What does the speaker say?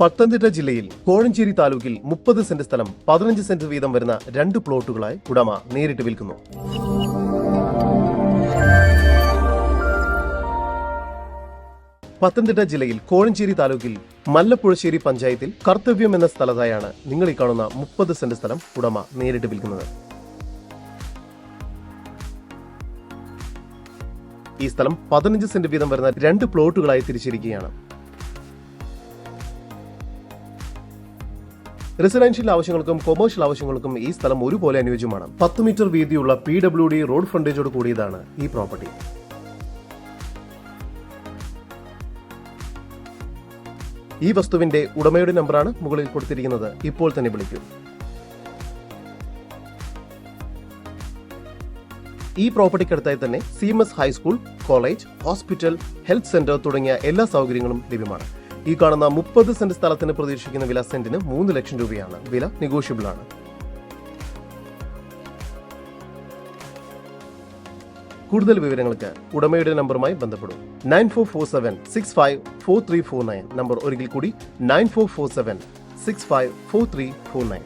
പത്തനംതിട്ട ജില്ലയിൽ കോഴഞ്ചേരി താലൂക്കിൽ മുപ്പത് സെന്റ് സ്ഥലം പതിനഞ്ച് സെന്റ് വീതം വരുന്ന രണ്ട് പ്ലോട്ടുകളായി ഉടമ നേരിട്ട് വിൽക്കുന്നു. പത്തനംതിട്ട ജില്ലയിൽ കോഴഞ്ചേരി താലൂക്കിൽ മല്ലപ്പുഴശ്ശേരി പഞ്ചായത്തിൽ കർത്തവ്യം എന്ന സ്ഥലത്തായാണ് നിങ്ങൾ ഈ കാണുന്ന മുപ്പത് സെന്റ് സ്ഥലം ഉടമ നേരിട്ട് വിൽക്കുന്നത്. ഈ സ്ഥലം പതിനഞ്ച് സെന്റ് വീതം വരുന്ന രണ്ട് പ്ലോട്ടുകളായി തിരിച്ചിരിക്കുകയാണ്. റെസിഡൻഷ്യൽ ആവശ്യങ്ങൾക്കും കൊമേഴ്ഷ്യൽ ആവശ്യങ്ങൾക്കും ഈ സ്ഥലം ഒരുപോലെ അനുയോജ്യമാണ്. പത്ത് മീറ്റർ വീതിയുള്ള പി ഡബ്ല്യു ഡി റോഡ് ഫ്രണ്ടേജോട് കൂടിയതാണ് ഈ പ്രോപ്പർട്ടി ഈ വസ്തുവിന്റെ ഉടമയുടെ നമ്പറാണ് മുകളിൽ കൊടുത്തിരിക്കുന്നത്. ഇപ്പോൾ തന്നെ വിളിക്കൂ. ഈ പ്രോപ്പർട്ടിക്കടുത്തായി തന്നെ C M S high school college hospital health centre തുടങ്ങിയ എല്ലാ സൗകര്യങ്ങളും ലഭ്യമാണ്. ഈ കാണുന്ന മുപ്പത് സെന്റ് സ്ഥലത്തിന് പ്രതീക്ഷിക്കുന്ന വില സെന്റിന് മൂന്ന് ലക്ഷം രൂപയാണ്. വില നെഗോഷ്യബിൾ ആണ്. കൂടുതൽ വിവരങ്ങൾക്ക് ഉടമയുടെ നമ്പറുമായി ബന്ധപ്പെടും. Nine four four seven six five four three four nine. Number ഒരിക്കൽ കൂടി nine four four seven six five four three four nine.